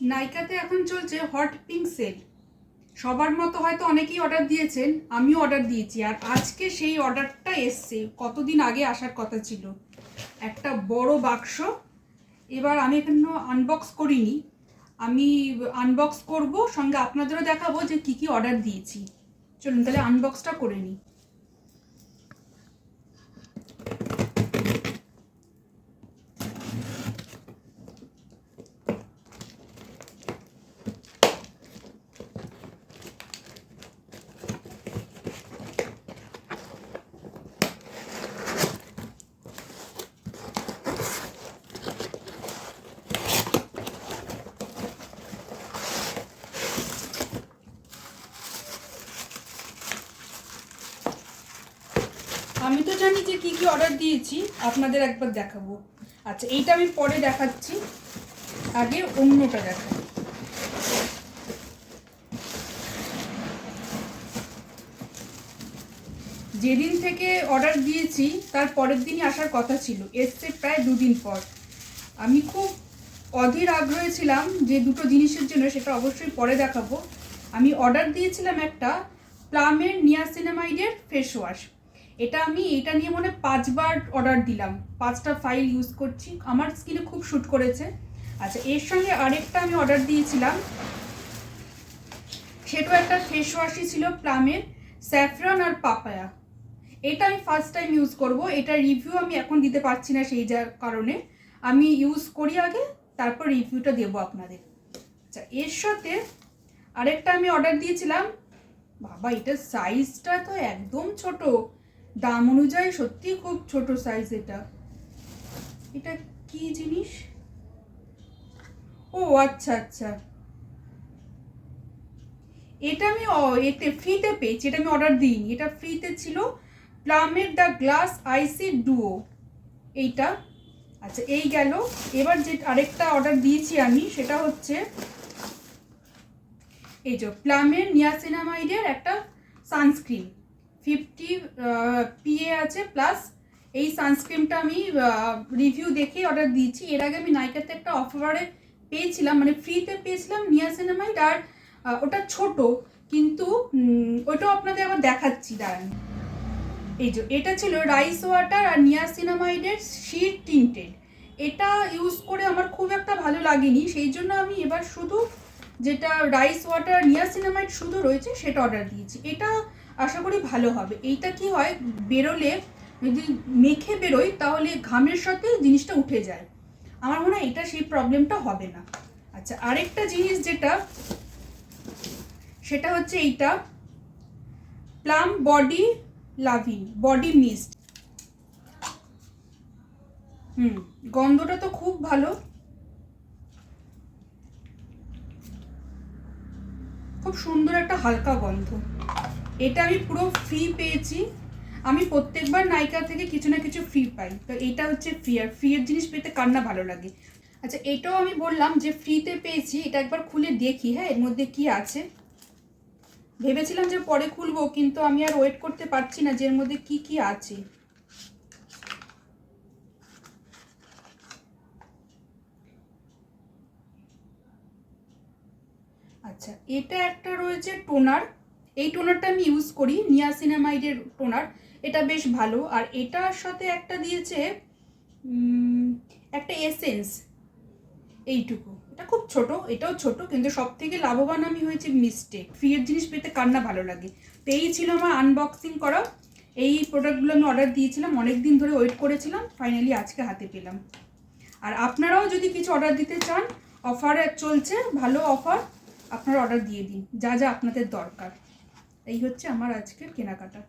নাইকাতে এখন চলছে hot pink sell সবার মতো হয়তো অনেকেই অর্ডার দিয়েছেন, আমিও অর্ডার দিয়েছি। আর আজকে সেই অর্ডারটা এসছে, কতদিন আগে আসার কথা ছিল। একটা বড় বাক্স। এবার আমি এখানে আনবক্স করিনি। আমি আনবক্স করব, সঙ্গে আপনাদেরও দেখাবো যে কি কি অর্ডার দিয়েছি। চলুন তাহলে আনবক্সটা করে নিই। আমি তো জানি যে কি কি অর্ডার দিয়েছি, আপনাদের একবার দেখাবো। আচ্ছা এইটা আমি পরে দেখাচ্ছি। আগে অন্যটা দেখাই যেদিন থেকে অর্ডার দিয়েছি, তার পরের দিনই আসার কথা ছিল। এসছে প্রায় দুদিন পর। আমি খুব অধীর আগ্রহে ছিলাম যে দুটো জিনিসের জন্য, সেটা অবশ্যই পরে দেখাবো। আমি অর্ডার দিয়েছিলাম একটা প্লামের নিয়াসিনামাইডের ফেস ওয়াশ এটা আমি, এটা নিয়ে মনে পাঁচবার অর্ডার দিলাম। পাঁচটা ফাইল ইউজ করছি। আমার স্কিনে খুব শ্যুট করেছে। আচ্ছা এর সঙ্গে আরেকটা আমি অর্ডার দিয়েছিলাম। সেটাও একটা ফেস ওয়াশই ছিল প্লামের স্যাফরন আর পাপায়া এটা আমি ফার্স্ট টাইম ইউজ করব। এটা রিভিউ আমি এখন দিতে পারছি না সেই যার কারণে। আমি ইউজ করি আগে, তারপর রিভিউটা দেবো আপনাদের। আচ্ছা এর সাথে আরেকটা আমি অর্ডার দিয়েছিলাম। বাবা এটার সাইজটা তো একদম ছোট। দাম অনুযায়ী সত্যি খুব ছোট সাইজ এটা। এটা কি জিনিস? ও আচ্ছা আচ্ছা। এটা আমি এতে ফ্রিতে পেয়েছি, এটা আমি অর্ডার দিইনি। এটা ফ্রিতে ছিল প্লামের দ্য গ্লাস আইসি ডুও এইটা। আচ্ছা এই গেল। এবার যে আরেকটা অর্ডার দিয়েছি আমি, সেটা হচ্ছে এই যে প্লামের নিয়াসিনামাইডের একটা সানস্ক্রিন ফিফটি পিএ আছে প্লাস এই সানস্ক্রিনটা আমি রিভিউ দেখে অর্ডার দিয়েছি। এর আগে আমি নাইকাতে একটা অফারে পেয়েছিলাম মানে ফ্রিতে পেয়েছিলাম নিয়াসিনামাইড আর আহ, ওটা ছোট কিন্তু ওটাও আপনাদের আবার দেখাচ্ছি দাঁড়ান। এই যে এটা ছিল রাইস ওয়াটার আর নিয়াসিনামাইডের শিট টিন্টেড এটা ইউজ করে আমার খুব একটা ভালো লাগেনি সেই জন্য আমি এবার শুধু যেটা রাইস ওয়াটার নিয়াসিনামাইড শুধু রয়েছে সেটা অর্ডার দিয়েছি। এটা আশা করি ভালো হবে। এইটা কি হয়, বেরোলে যদি মেখে বেরোই, তাহলে ঘামের সাথে জিনিসটা উঠে যায়। আমার মনে হয় এটা সেই প্রবলেমটা হবে না। আচ্ছা আরেকটা জিনিস যেটা, সেটা হচ্ছে এইটা, Plum body loving, body mist. হুম, গন্ধটা তো খুব ভালো। খুব সুন্দর একটা হালকা গন্ধ। এটা আমি পুরো ফ্রি পেয়েছি। আমি প্রত্যেকবার নাইকা থেকে কিছু না কিছু ফ্রি পাই। তো এটা হচ্ছে ফ্রি আর ফ্রি এর জিনিস পেতে কার না ভালো লাগে? আচ্ছা এটাও আমি বললাম যে ফ্রিতে পেয়েছি। এটা একবার খুলে দেখি হ্যাঁ এর মধ্যে কি আছে। ভেবেছিলাম যে পরে খুলবো, কিন্তু আমি আর ওয়েট করতে পারছি না যে এর মধ্যে কি কি আছে। আচ্ছা এটা একটা রয়েছে টোনার। এই টোনারটা আমি ইউজ করি নিয়াসিনামাইডের টোনার এটা বেশ ভালো। আর এটার সাথে একটা দিয়েছে একটা এসেন্স এইটুকু। এটা খুব ছোট, এটাও ছোট, কিন্তু সব থেকে লাভবান আমি হয়েছি মিস্টেক ফ্রিয়ের জিনিস পেতে কান্না ভালো লাগে। তো এই ছিল আমার আনবক্সিং করা এই প্রোডাক্টগুলো আমি অর্ডার দিয়েছিলাম অনেক দিন ধরে ওয়েট করেছিলাম ফাইনালি আজকে হাতে পেলাম। আর আপনারাও যদি কিছু অর্ডার দিতে চান অফার চলছে, ভালো অফার আপনারা অর্ডার দিয়ে দিন, যা যা আপনাদের দরকার। এই হচ্ছে আমার আজকের কেনাকাটা।